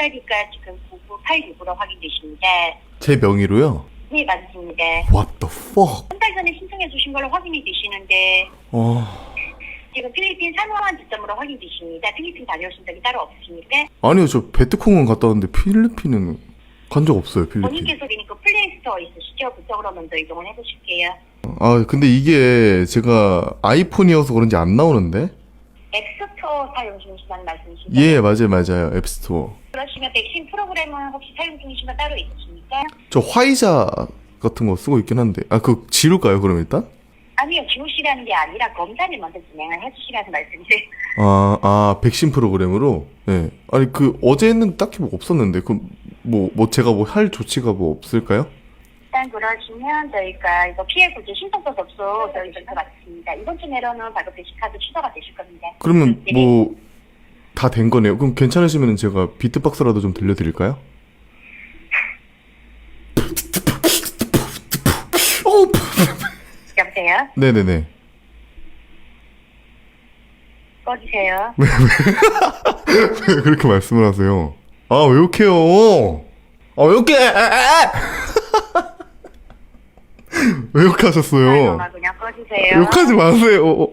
국사리가 지금 9986으로 확인되십니다. 제 명의로요? 네, 맞습니다. What the fuck? 한 달 전에 신청해 주신 걸로 확인이 되시는데 어... 지금 필리핀 사모안 지점으로 확인되십니다. 필리핀 다녀오신 적이 따로 없으십니까? 아니요, 저 베트콩은 갔다 왔는데 필리핀은 간 적 없어요, 필리핀. 본인께서 그러니까 플레이스토어 있으시죠? 그쪽으로 먼저 이동을 해보실게요. 아, 근데 이게 제가 아이폰이어서 그런지 안 나오는데? 앱스토어 사용 중이시다는 말씀이신가요? 예, 맞아요, 맞아요. 앱스토어. 그러시면 백신 프로그램은 혹시 사용 중이신 거 따로 있으십니까? 저 화이자 같은 거 쓰고 있긴 한데. 아, 그 지울까요, 그럼 일단? 아니요, 지우시라는 게 아니라 검사를 먼저 진행을 해주시라는 말씀이세요. 아, 아, 백신 프로그램으로? 네. 아니, 그, 어제는 딱히 뭐 없었는데, 그, 뭐, 뭐, 제가 뭐 할 조치가 뭐 없을까요? 일단 그러시면 저희가 이거 피해 구제 신청서 접수 저희 전부 마쳤습니다. 이번 주 내로는 발급 대시 카드 취소가 되실 겁니다. 그러면 네. 뭐, 다 된 거네요. 그럼 괜찮으시면 제가 비트박스라도 좀 들려드릴까요? 어, 여보세요? 네네네. 꺼주세요. 왜 그렇게 말씀을 하세요? 아, 왜 욕해요? 아, 왜 욕해? 왜 욕하셨어요? 전화 그냥 꺼주세요. 욕하지 마세요.